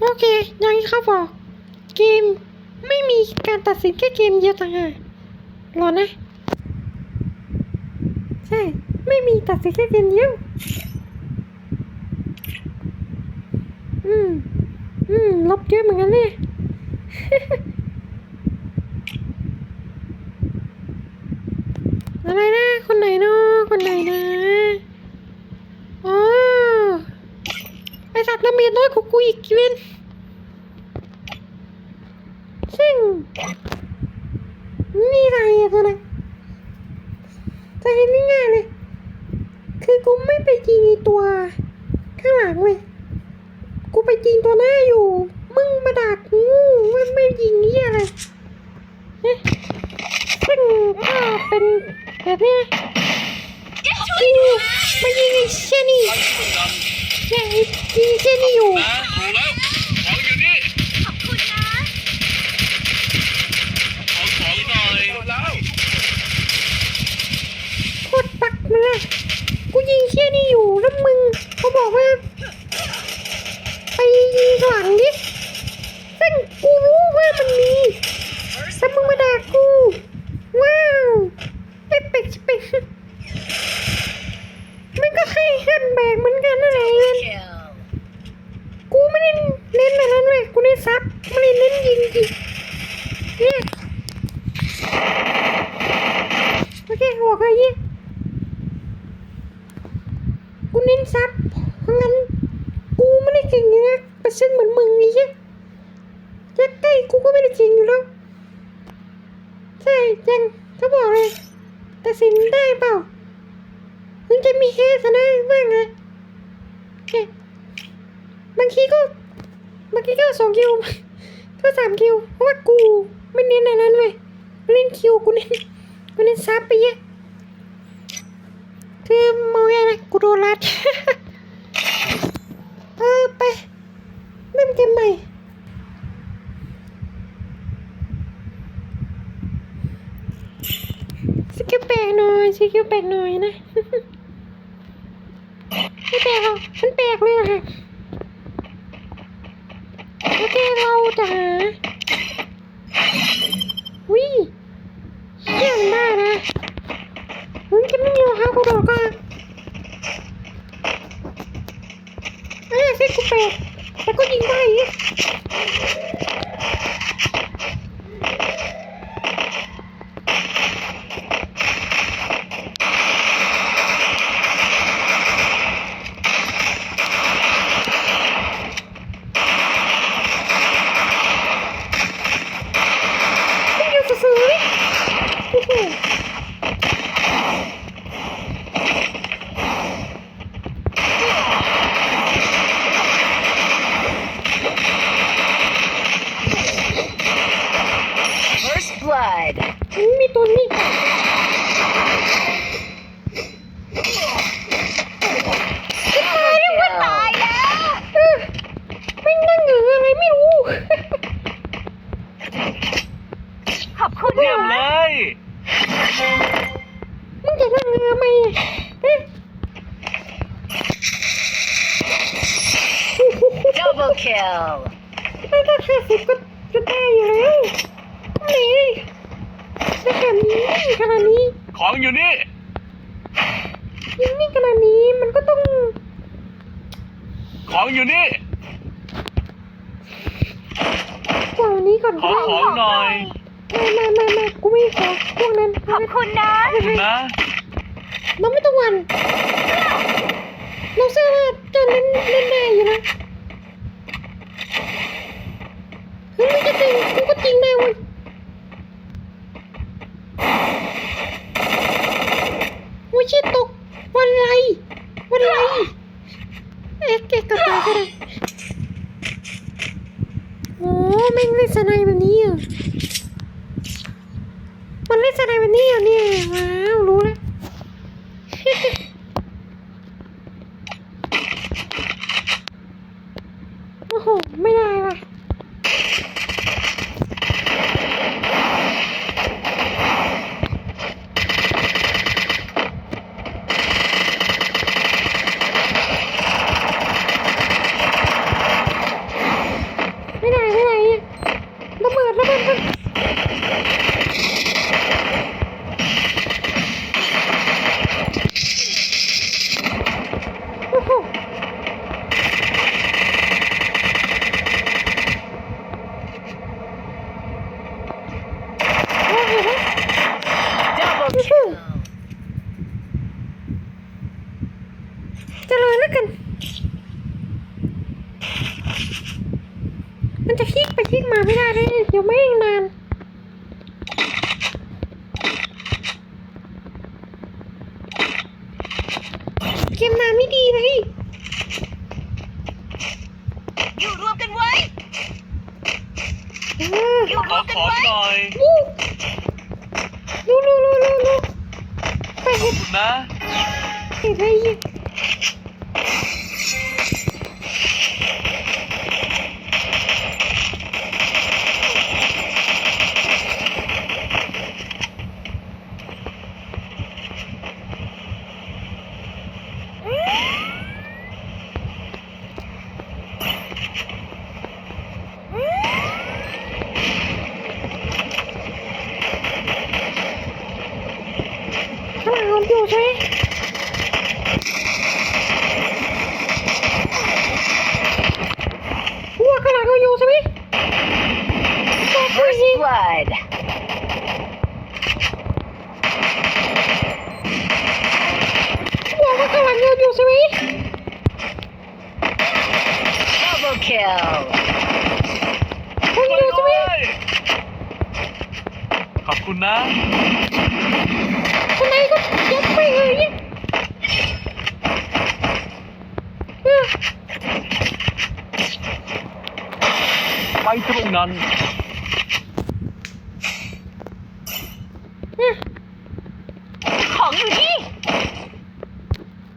โอเคอย่างที่เขาบอก เกมไม่มีการตัดสินแค่เกมเดียวต่างหากรอนะ ใช่ ไม่มีตัดสินแค่เกมเดียว อืม อืม ลบเยอะเหมือนกันเนี่ยอะไรนะ คนไหนเนาะคนไหนนะ อ๋อ ไอสัตว์ละเมียดน้อยกว่ากูอีกเวนซึ่งนี่อะไรอะตัวนะจะเห็นง่ายๆเลย คือกูไม่ไปยิงไอตัว ข้างหลังเว้ยกูไปยิงตัวหน้าอยู่ มึงมาดักกูมันไม่ยิงนี่อะไรเนี่ยซึ่งก็เป็นแบบนี้นะกูมายิงไอ้เชยนี่เนี่ ยไอ้ยิงเชยนี่อยู่นะถูกแล้ว ของอยู่นี่ ขอบคุณนะ ขอของหน่อยแล้ว โคตรปักมันเลยกูยิงเชี่ยนี่อยู่แล้วมึงเขาบอกว่า ไปยิงหลังดิซึ่งกูรู้ว่ามันมีแต่มึงมาด่ากู ว้าวไอ้เป็ดเป็ดมันก็ให้ขึ้นแบกเหมือนกันนั่นแหละเงิน คิว กูไม่ได้เน้นแบบนั้นเว้ยกูเน้นซับไม่ได้เน้นยิงจริงเนี่ยโอเคบอกอะไรเนี่ย กูเน้นซับเพราะงั้น กูไม่ได้เก่งอย่างนะไปซึ่งเหมือนมึงนี่ใช่แค่ใกล้กูก็ไม่ได้เก่งอยู่แล้ว ใช่ยังเขาบอกเลยแต่สินได้เปล่ามึงจะมีเฮสนะว่าไงโอเคบางทีก็บางทีก็สองคิวก็สามคิวเพราะว่ากูไม่เน้นอันนั้นเว้ยเล่นคิวกูเน้นกูเน้นซับไปเยอะ คือมองยังไงกูโดนรัดเออไปเริ่มเกมใหม่สกิลแปลกหน่อยสกิลแปลกหน่อยนะไม่แปลกหรอกมันแปลกเลยค่ะโอเคเราจะหาวิเยี่ยมมากนะ มึงจะไม่มีรองเท้า กูโดดก่อนเอ้ยเซ็ตกูแปดแต่ก็ยิงได้ มันมีตัวนี้ตายแล้วก็ตายแล้วเออไม่งนั่งเหงืออะไรไม่รู้ ขอบคุณเยี่ยมนะเลยมึงจะนั่งเหงือไหมเอ๊ะ double kill ถ้าถ้าห้าสิบก็จะได้อยู่แล้วนี่ถ้า ขนาดนี้ขนาดนี้ของอยู่นี่ยิงนี่ขนาดนี้มันก็ต้อง ของอยู่นี่กว่านี้ก่อนขอของหน่อยไม่ไม่ไม่ไม่กูไม่ขอพวกนั้นขอบคุณนะนะเราไม่ต้องหวันเราเชื่อว่าจะเล่นเล่นได้อยู่นะเฮ้ยไม่จะจริงกูก็จริงได้เว้ยโอ้ยชิตกวันไรวันไรเอ๊ะตัวตายก็ได้โอ้แม่งเล่นสไนแบบนี้อะมันเล่นสไนแบบนี้อะเนี่ยว้าวรู้แล้วโอ้โหไม่ได้ว่ะ lan lan lan. Ne oluyor lan? ด้เลยเดี๋ยวไม่งนานเกมนานไม่ดีเลยอยู่รวมกันไว้ เอออยู่ขรอวมกันของไว้หน่อยลูลูลูลูลูลูไปเห็ดคุณนะ เห็ดอะไรอีกข้ Double kill. คนอยู่ใช่ไหมขอบคุณนะคนไหนก็ยัดไปเลยเนี่ยเออไปตรงนั้น เออ ของอยู่นี่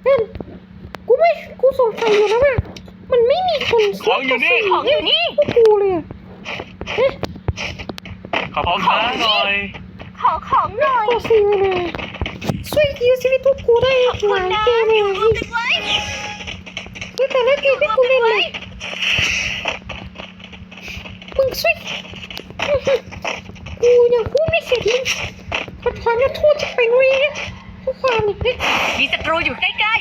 นั่นกูไม่ กูสงสัยอยู่แล้วว่ามันไม่มีคน ของอยู่นี่ ของอยู่นี่พวกกูเลยอะเอ๊ะขอบคุณนะหน่อย ขอของหน่อยก็ซื้อเลย ช่วยยื้อชีวิตพวกกูได้หคุลาณยนะเกมเลอยยู่รวมกันไว้เฮ้ยแต่ละเกมที่กูเล่นเลยมึงช่วยกูยังพูดไม่เสร็จเลยประธานจะโทษจะเป็นเว้ยทุกความเนี่ยเฮ้ยมีศัตรูอยู่ใกล้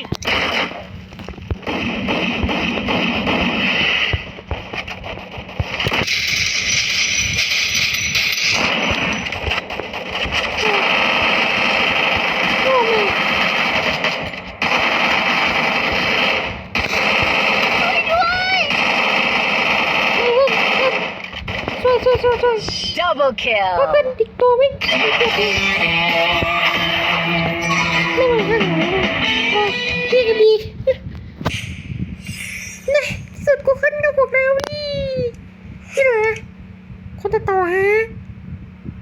โอ้แม่ช่วยช่วยช่วยช่วย ๆ Double ถ้าเป็น kill. ติดตัวไม่ไม่เจ็บเลยไม่ไหวข้างหลังเลยโอ้ยพี่ก็ดีนะที่สุดกูขึ้นกับพวกเรานี่นี่เหรอคนจะต่อฮะ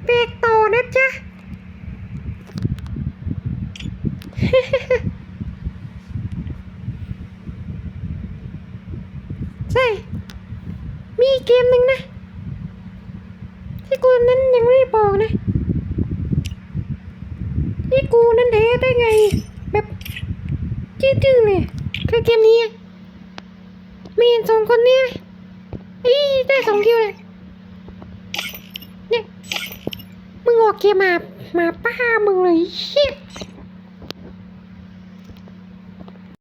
เบรกต่อนะจ๊ะ ใช่ มีอีกเกมหนึ่งนะ ที่กูนั้นยังไม่ได้บอกนะ ที่กูนั้นแท้ได้ไง แบบจื้อๆเลยคือเกมนี้อะมี สองคนเนี่ยอีได้สองคิวเลยเนี่ยมึงออกเกมมามาป้ามึงเลยเชี่ย